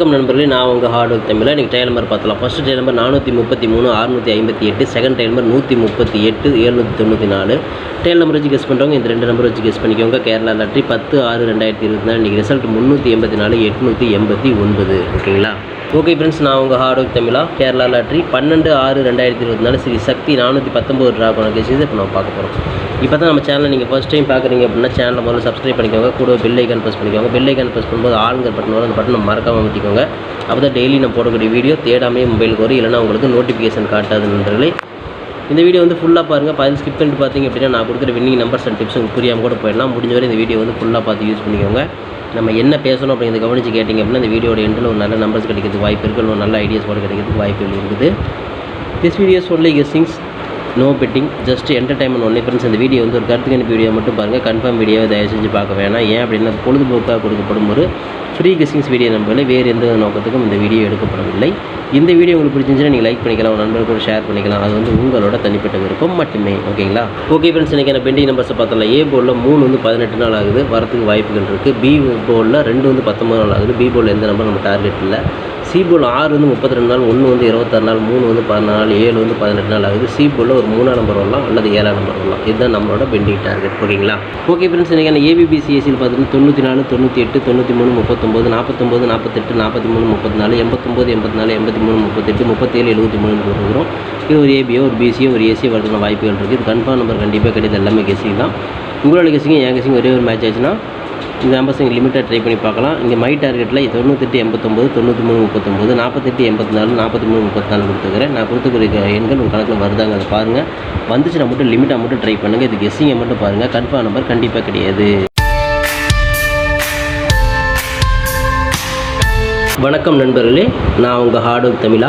வணக்கம் நண்பர்களே நான் உங்கள் ஹார்ட் ஒர்க் தமிழில் இன்றைக்கி ட்ரையல் நம்பர் பார்த்தலாம் ஃபஸ்ட்டு ட்ரையல் நம்பர் நானூற்றி முப்பத்தி மூணு அறுநூற்றி ஐம்பத்தி எட்டு. செகண்ட் ட்ரையல் நம்பர் நூற்றி முப்பத்தி எட்டு ஏழுநூற்றி தொண்ணூற்றி நாலு. ட்ரையல் நம்பர் வச்சு கெஸ் பண்ணுறவங்க இந்த ரெண்டு நம்பர் வச்சு கெஸ் பண்ணிக்கோங்க. கேரளா லாட்ரி பத்து ஆறு ரெண்டாயிரத்தி இருபத்தி நாலு. இன்றைக்கி ரிசல்ட் முந்நூற்றி எண்பத்தி நாலு எட்நூற்றி எண்பத்தி ஒன்பது. ஓகேங்களா? ஓகே ஃப்ரெண்ட்ஸ் நான் உங்கள் ஹார்ட் ஒர்க் தமிழா கேரளா லாட்ரி பன்னெண்டு ஆறு ரெண்டாயிரத்தி இருபத்தி நாலு. ஸ்ரீ சக்தி நானூற்றி பத்தொம்பது ட்ரா பண்ண கேஸ் இப்போ நம்ம பார்க்க போகிறோம் இப்போ தான் நம்ம சேனலை நீங்கள் ஃபஸ்ட் டைம் பார்க்குறீங்க அப்படின்னா சேனலை முதல்ல சப்ஸ்கிரைப் பண்ணிக்கோங்க. கூட பெல் ஐக்கான் ப்ரெஸ் பண்ணிக்கோங்க. பெல் ஐக்கான் ப்ரெஸ் பண்ணும்போது ஆளுங்கிற பட்டன் வரும். அந்த பட்டன் மறக்காமல் அமைத்திக்கோங்க அப்போ தான் டெய்லி நான் போடக்கூடிய வீடியோ தேடாமே மொபைலுக்கு வரும். இல்லைனா உங்களுக்கு நோட்டிஃபிகேஷன் காட்டாது நண்பர்களே. இந்த வீடியோ வந்து ஃபுல்லாக பாருங்கள் பதில் ஸ்கிப் பண்ணிட்டு பார்த்தீங்க அப்படின்னா நான் கொடுக்குற வின்னிங் நம்பர்ஸ் அண்ட் டிப்ஸ் உங்களுக்கு புரியாமல் கூட போயிடலாம். முடிஞ்ச வரை இந்த வீடியோ வந்து ஃபுல்லாக பார்த்து யூஸ் பண்ணிக்கோங்க. நம்ம என்ன பேசணும் அப்படிங்கிறத கவனித்து கேட்டிங்க அப்படின்னா இந்த வீடியோட எண்டில் ஒரு நல்ல நம்பர்ஸ் கிடைக்கிறதுக்கு வாய்ப்பு இருக்குது ஒரு நல்ல ஐடியாஸ் கூட கிடைக்கிறதுக்கு வாய்ப்புகள் இருக்குது. This videos only guessings no betting just entertainment only friends இந்த வீடியோ வந்து ஒரு கருத்து கணிப்பு வீடியோ மட்டும் பாருங்கள் கன்ஃபார்ம் வீடியோவை தயவு செஞ்சு பார்க்க வேணாம். ஏன் அப்படின்னா பொழுதுபோக்காக கொடுக்கப்படும் ஒரு ஃப்ரீ கெஸ்ஸிங்ஸ் வீடியோ நம்பரில் வேறு எந்த நோக்கத்துக்கும் இந்த வீடியோ எடுக்கப்படவில்லை. இந்த வீடியோ உங்களுக்கு பிடிச்சிருந்துச்சுன்னா நீங்கள் லைக் பண்ணிக்கலாம் உங்கள் நண்பர்கள் கூட ஷேர் பண்ணிக்கலாம். அது வந்து உங்களோட தனிப்பட்ட விருப்பம் மட்டுமே ஓகேங்களா ஓகே ஃப்ரெண்ட்ஸ் இன்றைக்கி பெண்டிங் நம்பர்ஸை பார்த்தோம்ல ஏ போலில் மூணு வந்து பதினெட்டு நாள் ஆகுது. வரத்துக்கு வாய்ப்புகள் இருக்குது பி போர்டில் ரெண்டு வந்து பத்தொம்பது நாள் ஆகுது. பி போலில் எந்த நம்பர் நம்ம டார்கெட் இல்லை. சி போல் ஆறு வந்து முப்பத்தி ரெண்டு நாள் ஒன்று வந்து இருபத்தாறு நாள் மூணு வந்து பதினாலு நாள் ஏழு வந்து பதினெட்டு நாள் ஆகுது. சி போலில் ஒரு மூணாம் நம்பர் வரலாம் அல்லது ஏழாம் நம்பர் வரலாம். இதுதான் நம்மளோட பெண்டிங் டார்கெட் ஓகேங்களா ஓகே ஃப்ரெண்ட்ஸ் இன்றைக்கி ஏபிபிசிஎஸ்சியில் பார்த்தீங்கன்னா தொண்ணூற்றி நாலு தொண்ணூற்றி எட்டு தொண்ணூற்றி மூணு முப்பத்தொம்போது நாற்பத்தொம்போது நாற்பத்தெட்டு நாற்பத்தி மூணு முப்பத்தி நாலு எண்பத்தொம்போது எண்பத்தி நாலு எண்பத்தி மூணு முப்பத்தெட்டு முப்பத்தேழு எழுபத்தி மூணு கொடுக்குறோம் இது ஒரு ஏபியோ ஒரு பிசியோ ஒரு ஏசியோ வரதுக்கான வாய்ப்புகள் இருக்குது இது கன்ஃபார்ம் நம்பர் கண்டிப்பாக கிடையாது எல்லாமே கெஸிங் தான். உங்களோட கெஸிங் என் கெஸிங் ஒரே ஒரு மேட்ச் ஆச்சுன்னா இந்த நம்பர்ஸ் நீங்கள் லிமிட்டாக ட்ரை பண்ணி பார்க்கலாம். இங்கே மை டார்கெட்டில் தொண்ணூத்தெட்டு எண்பத்தொம்போது தொண்ணூற்றி மூணு முப்பத்தொம்போது நாற்பத்தெட்டு எண்பத்தி நாலு நாற்பத்தி மூணு முப்பத்தி நாலு கொடுத்துக்கிறேன் நான் கொடுத்துக்கிற எண்கள் உங்கள் கணக்கில் வருதாங்க அதை பாருங்கள் வந்துச்சுன்னா மட்டும் லிமிட்டாக மட்டும் ட்ரை பண்ணுங்கள் இது கெஸ்ஸிங்கை மட்டும் பாருங்கள் கன்ஃபார்ம் நம்பர் கண்டிப்பாக கிடையாது. வணக்கம் நண்பர்களே நான் உங்கள் ஹார்ட் ஒர்க் தமிழா.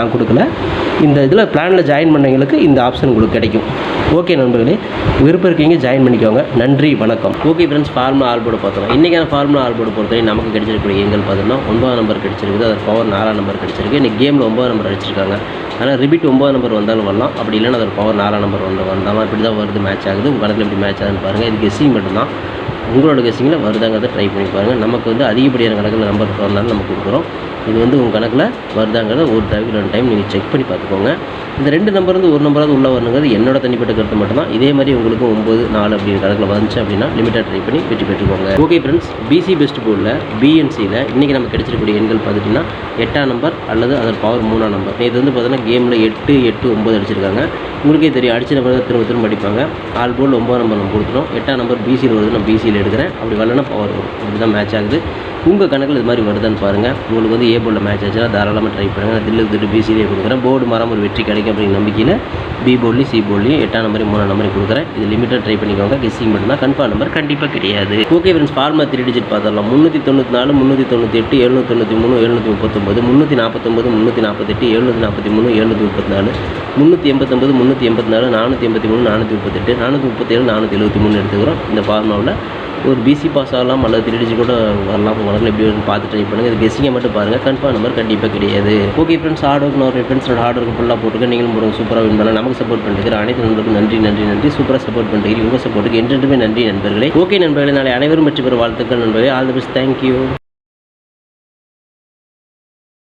நான் கொடுக்கல. இந்த இதில் பிளானில் ஜாயின் பண்ணவங்களுக்கு இந்த ஆப்ஷன் உங்களுக்கு கிடைக்கும். ஓகே நண்பர்களே விருப்பம் இருக்கீங்க ஜாயின் பண்ணிக்கோங்க. நன்றி வணக்கம். ஓகே ஃப்ரெண்ட்ஸ் ஃபார்முலா ஆல்போர்டு பார்த்தோம். இன்றைக்கான ஃபார்முலா ஆல்போர்டு பொறுத்தவரை நமக்கு கிடைச்சிருக்கக்கூடிய எங்கள் பார்த்தோம்னா ஒன்பதாம் நம்பர் கிடைச்சிருக்குது. அது பவர் நாலாம் நம்பர் கிடைச்சிருக்கு. இன்னைக்கு கேமில் ஒன்பதாம் நம்பர் அடிச்சிருக்காங்க. ஆனால் ரிபீட் ஒம்பது நம்பர் வந்தாலும் வரலாம். அப்படி இல்லைன்னா அதோட பவர் நாலாம் நம்பர் வந்து வந்தாலும் இப்படி தான் வருது மேட்ச் ஆகுது. உங்கள் கணக்கில் எப்படி மேட்ச் ஆகுதுன்னு பாருங்கள் இதுக்கு கெஸ்ஸிங் மட்டும்தான். உங்களோட கெஸ்ஸிங்கில் வருதாங்கிறத ட்ரை பண்ணி பாருங்கள் நமக்கு வந்து அதிகப்படியான கணக்கில் நம்பர் வந்தாலும் நம்ம கொடுக்குறோம். இது வந்து உங்கள் கணக்கில் வருதாங்கிறத ஒரு தடவை ரெண்டு டைம் நீங்கள் செக் பண்ணி பார்த்துக்கோங்க. இந்த ரெண்டு நம்பர் வந்து ஒரு நம்பராவது உள்ளே வரணுங்கிறது என்னோட தனிப்பட்ட கருத்து மட்டும்தான். இதே மாதிரி உங்களுக்கு ஒம்பது நாலு அப்படிங்கிற கணக்கில் வந்துச்சு அப்படின்னா லிமிட்டாக ட்ரை பண்ணி வெற்றி பெற்றுக்கோங்க. ஓகே ஃப்ரெண்ட்ஸ் பிசி பெஸ்ட் போர்டில் பிஎன்சியில் இன்றைக்கி நமக்கு கிடைச்சிருக்கூடிய எண்கள் பார்த்துட்டிங்கன்னா எட்டாம் நம்பர் அல்லது அதன் பவர் மூணாம் நம்பர் இது வந்து பார்த்தீங்கன்னா கேமில் எட்டு எட்டு ஒம்பது அடிச்சிருக்காங்க. உங்களுக்கே தெரியும் அடிச்ச நம்பர் தான் திரும்ப திரும்ப அடிப்பாங்க. ஆல் போர்டில் ஒம்பது நம்பர் நம்ம கொடுத்துரும் எட்டாம் நம்பர் பிசியில் வருது நான் பிசியில் எடுக்கிறேன். அப்படி வரலன்னா பவர் வரும். இப்படி தான் மேட்ச் ஆகுது. உங்கள் கணக்கில் இது மாதிரி வருதுன்னு பாருங்கள் உங்களுக்கு வந்து ஏ போர்டில் மேட்ச் ஆச்சுன்னா தாராளமாக ட்ரை பண்ணுங்கள் நான் தில்லு திட்டு பிசிலேயே கொடுக்குறேன். போர்டு மரம் ஒரு வெற்றி கிடைக்கும் அப்படிங்கிற நம்பிக்கையில் பி போர்ட்லையும் சி போர்ட்லையும் எட்டாம் நம்பரையும் மூணாம் நம்பரையும் கொடுக்குறேன். இது லிமிட்டாக ட்ரை பண்ணிக்கோங்க. கெஸ்ஸிங் மட்டும்தான். கன்ஃபார்ம் நம்பர் கண்டிப்பாக கிடையாது. ஓகே ஃப்ரெண்ட்ஸ் ஃபார்மா த்ரீ டிஜிட் பார்த்துடலாம். முந்நூற்றி தொண்ணூற்றி நாலு முந்நூற்றி தொண்ணூற்றி எட்டு எழுநூற்றி தொண்ணூற்றி மூணு எழுநூற்றி முப்பத்தொம்பது முந்நூற்றி நாற்பத்தொம்பது முந்நூற்றி நாற்பத்தெட்டு எழுநூற்றி நாற்பத்தி மூணு எழுநூற்றி முப்பத்தி நாலு. முந்நூற்றி எண்பத்தொம்பது முந்நூற்றி எண்பத்தி நாலு நானூற்றி எண்பத்தி மூணு நானூற்றி முப்பத்தெட்டு நானூற்றி முப்பத்தேழு நானூற்றி எழுபத்தி மூணு எடுத்துக்கிறோம். இந்த ஃபார்மாவில் ஒரு பிசி பாஸ் ஆகலாம் அல்லது திருடிச்சு கூட வரலாம். வரலாம் எப்படி வந்து பார்த்து ட்ரை பண்ணுங்கள் இது கெஸ்ஸிங்கை மட்டும் பாருங்கள் கன்ஃபார்ம் நம்பர் கண்டிப்பாக கிடையாது. ஓகே ஃப்ரெண்ட்ஸ் ஹார்ட் ஒர்க் நான் ஃப்ரெண்ட்ஸோட ஹார்ட் ஒர்க் ஃபுல்லாக போட்டுக்க நீங்களும் போடுங்க சூப்பராக வின் பண்ணலாம். நமக்கு சப்போர்ட் பண்ணிட்டு அனைத்து நண்பர்களுக்கும் நன்றி நன்றி நன்றி. சூப்பராக சப்போர்ட் பண்ணுறீங்க உங்கள் சப்போர்ட்டுக்கு என்றென்றுமே நன்றி நண்பர்களே. ஓகே நண்பர்களே. நாளை அனைவரும் வெற்றி பெற வாழ்த்துக்கள் நண்பர்களே. All the best thank you